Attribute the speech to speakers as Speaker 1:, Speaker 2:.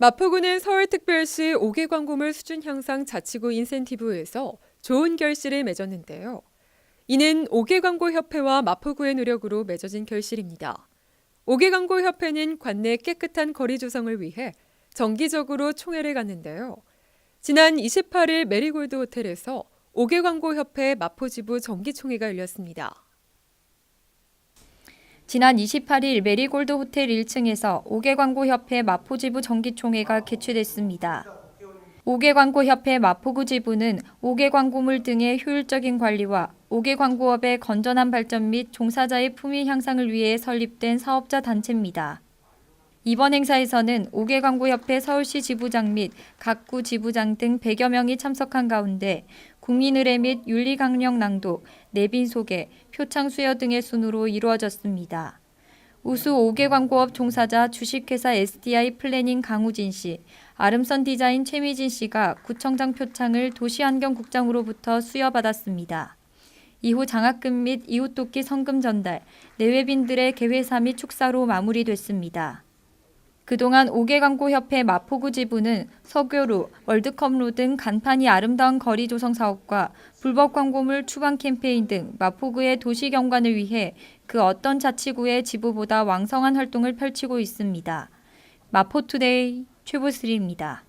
Speaker 1: 마포구는 서울특별시 5개 광고물 수준 향상 자치구 인센티브에서 좋은 결실을 맺었는데요. 이는 5개 광고협회와 마포구의 노력으로 맺어진 결실입니다. 5개 광고협회는 관내 깨끗한 거리 조성을 위해 정기적으로 총회를 갔는데요. 지난 28일 메리골드 호텔에서 5개 광고협회 마포지부 정기총회가 열렸습니다.
Speaker 2: 지난 28일 메리골드 호텔 1층에서 5개 광고협회 마포지부 정기총회가 개최됐습니다. 5개 광고협회 마포구 지부는 5개 광고물 등의 효율적인 관리와 5개 광고업의 건전한 발전 및 종사자의 품위 향상을 위해 설립된 사업자 단체입니다. 이번 행사에서는 5개 광고협회 서울시 지부장 및 각 구 지부장 등 100여 명이 참석한 가운데 국민 의례 및 윤리 강령 낭독, 내빈 소개, 표창 수여 등의 순으로 이루어졌습니다. 우수 5개 광고업 종사자 주식회사 SDI 플래닝 강우진 씨, 아름선 디자인 최미진 씨가 구청장 표창을 도시환경국장으로부터 수여받았습니다. 이후 장학금 및 이웃돕기 성금 전달, 내외빈들의 개회사 및 축사로 마무리됐습니다. 그동안 5개 광고협회 마포구 지부는 서교루, 월드컵로 등 간판이 아름다운 거리 조성 사업과 불법 광고물 추방 캠페인 등 마포구의 도시 경관을 위해 그 어떤 자치구의 지부보다 왕성한 활동을 펼치고 있습니다. 마포투데이 최보슬입니다.